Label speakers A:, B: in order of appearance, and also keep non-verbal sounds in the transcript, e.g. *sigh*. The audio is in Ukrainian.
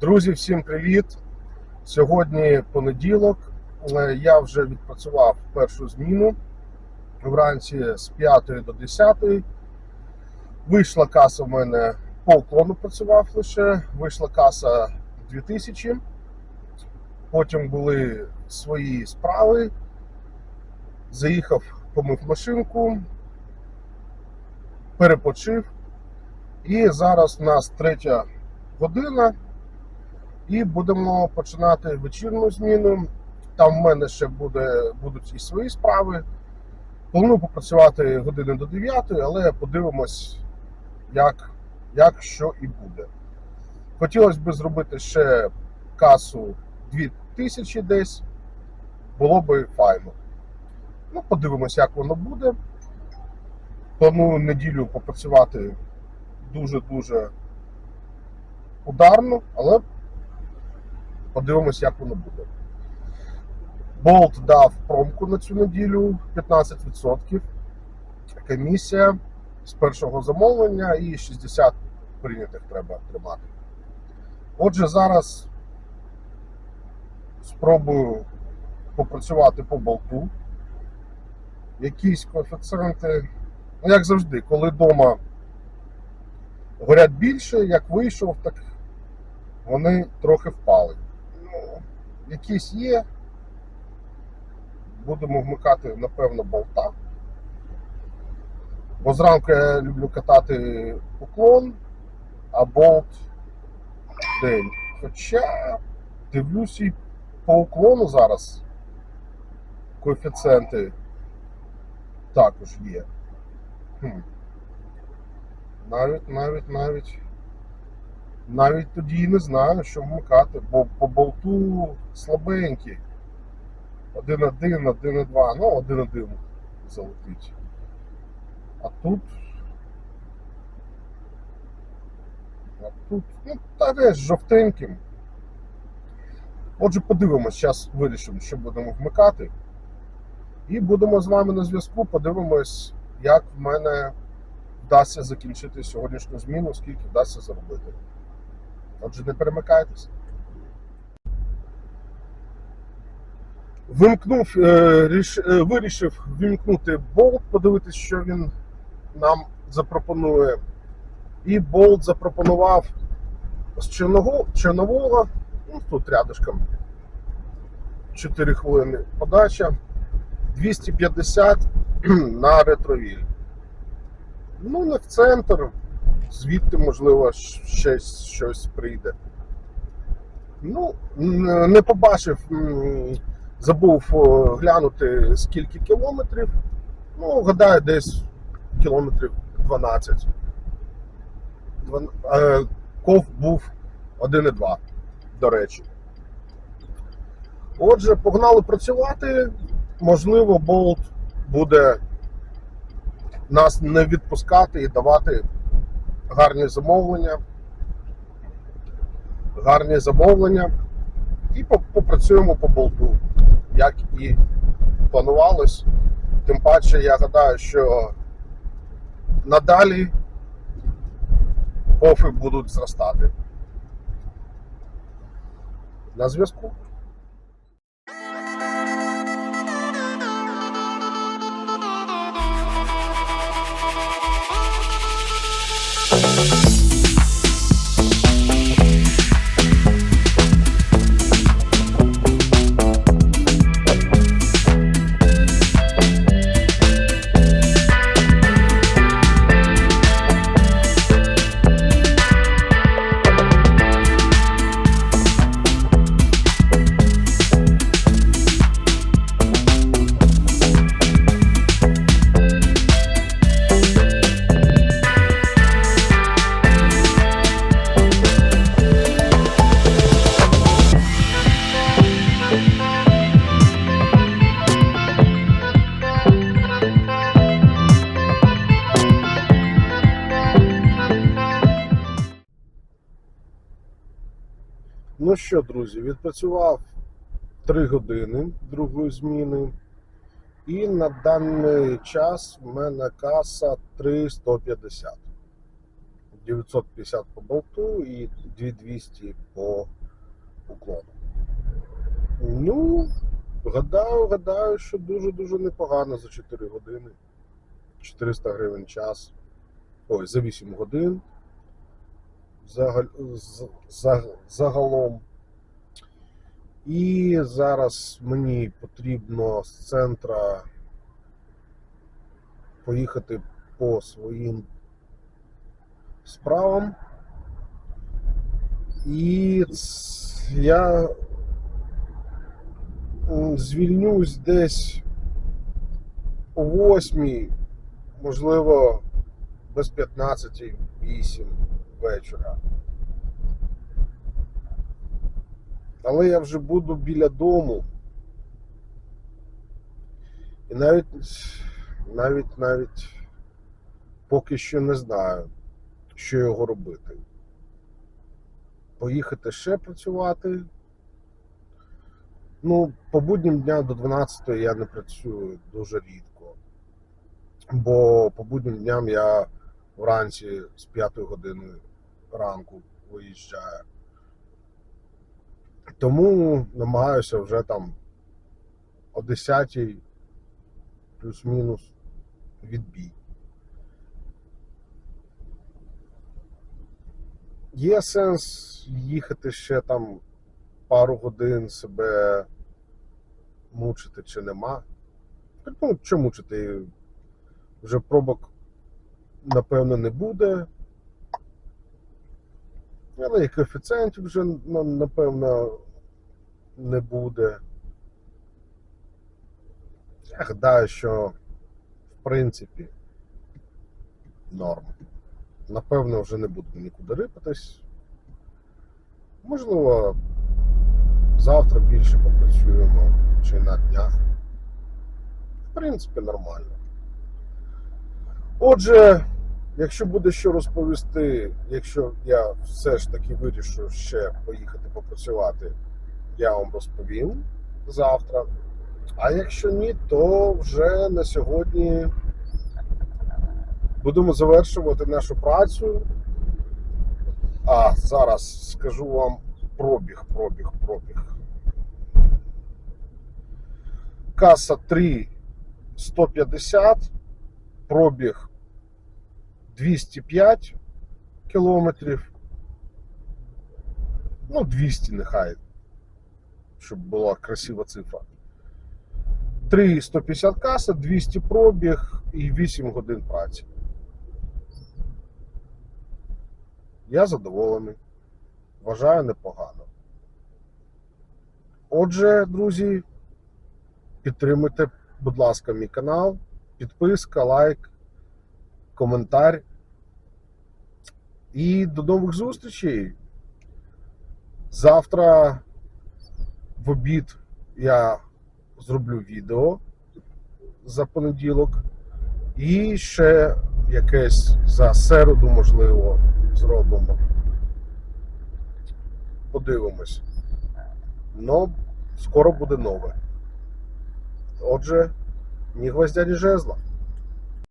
A: Друзі, всім привіт! Сьогодні понеділок. Е, Я вже відпрацював першу зміну вранці з 5 до 10. Вийшла каса в мене по уклону працював лише. Вийшла каса 2000. Потім були свої справи. Заїхав, помив машинку, перепочив. І зараз у нас третя година. І будемо починати вечірню зміну. Там в мене ще буде, будуть і свої справи. Планую попрацювати години до 9, але подивимось, як, як що і буде. Хотілося б зробити ще касу 2000 десь. Було би файно. Ну, подивимось, як воно буде. Планую неділю попрацювати дуже-дуже ударно, але подивимось, як воно буде. Болт дав промку на цю неділю 15%. Комісія з першого замовлення і 60 прийнятих треба тримати. Отже, зараз спробую попрацювати по болту. Якісь коефіцієнти, ну, як завжди, коли вдома горять більше, як вийшов, так вони трохи впали. Якісь є. Будемо вмикати, напевно, болта. Бо зранку я люблю катати уклон, а болт день. Хоча дивлюсь і по уклону зараз коефіцієнти також є. Хм. Навіть, навіть, навіть. Навіть тоді не знаю, що вмикати, бо по болту слабенькі. 1-1, 1-2, ну 1-1 залетить. А тут. А тут, ну, та десь жовтеньким. Отже, подивимось, зараз вирішимо, що будемо вмикати. І будемо з вами на зв'язку, подивимось, як в мене вдасться закінчити сьогоднішню зміну, скільки вдасться заробити. Отже, не перемикайтесь. Вимкнув, е, е, вирішив вимкнути болт, подивитись, що він нам запропонує. І болт запропонував з чорнового, ну тут рядышком 4 хвилини подача, 250 *clears throat* на ретровіль. Ну, не в центр, звідти, можливо, ще щось прийде. Ну, не побачив, забув глянути скільки кілометрів. Ну, гадаю, десь кілометрів 12. Е, Ков був 1,2, до речі. Отже, погнали працювати. Можливо, болт буде нас не відпускати і давати гарні замовлення. Гарні замовлення. І попрацюємо по болту, як і планувалось. Тим паче, я гадаю, що надалі кофи будуть зростати. На зв'язку. Що, друзі, відпрацював 3 години другої зміни. І на даний час в мене каса 3,150. 950 по болту і 2200 по уклону. Ну, гадаю, гадаю, що дуже-дуже непогано за 4 години. 400 гривень час. Ой, за 8 годин. Загалом. І зараз мені потрібно з центра поїхати по своїм справам. І я звільнюсь десь о 8, можливо, без 15 8 вечора. Але я вже буду біля дому. І навіть навіть навіть поки що не знаю, що його робити. Поїхати ще працювати. Ну, по буднім дням до 12 я не працюю дуже рідко. Бо по буднім дням я вранці з 5 години ранку виїжджаю. Тому намагаюся вже там о 10 плюс-мінус відбій. Є сенс їхати ще там пару годин себе мучити чи нема. Ну, що мучити? Вже пробок, напевно, не буде. Але і коефіцієнтів вже ну, напевно не буде. Я гадаю, що в принципі норм. Напевно, вже не буду нікуди рипатись. Можливо, завтра більше попрацюємо чи на днях. В принципі, нормально. Отже, якщо буде що розповісти, якщо я все ж таки вирішу ще поїхати попрацювати, я вам розповім завтра. А якщо ні, то вже на сьогодні будемо завершувати нашу працю. А зараз скажу вам пробіг, пробіг, пробіг. Каса 3 150, пробіг 205 кілометрів. Ну, 200 нехай, щоб була красива цифра. 3 150 каса, 200 пробіг і 8 годин праці. Я задоволений. Вважаю непогано. Отже, друзі, підтримуйте, будь ласка, мій канал. Підписка, лайк, коментар. І до нових зустрічей. Завтра в обід я зроблю відео за понеділок. І ще якесь за середу, можливо, зробимо. Подивимось. Ну, скоро буде нове. Отже, ні гвоздя, ні жезла.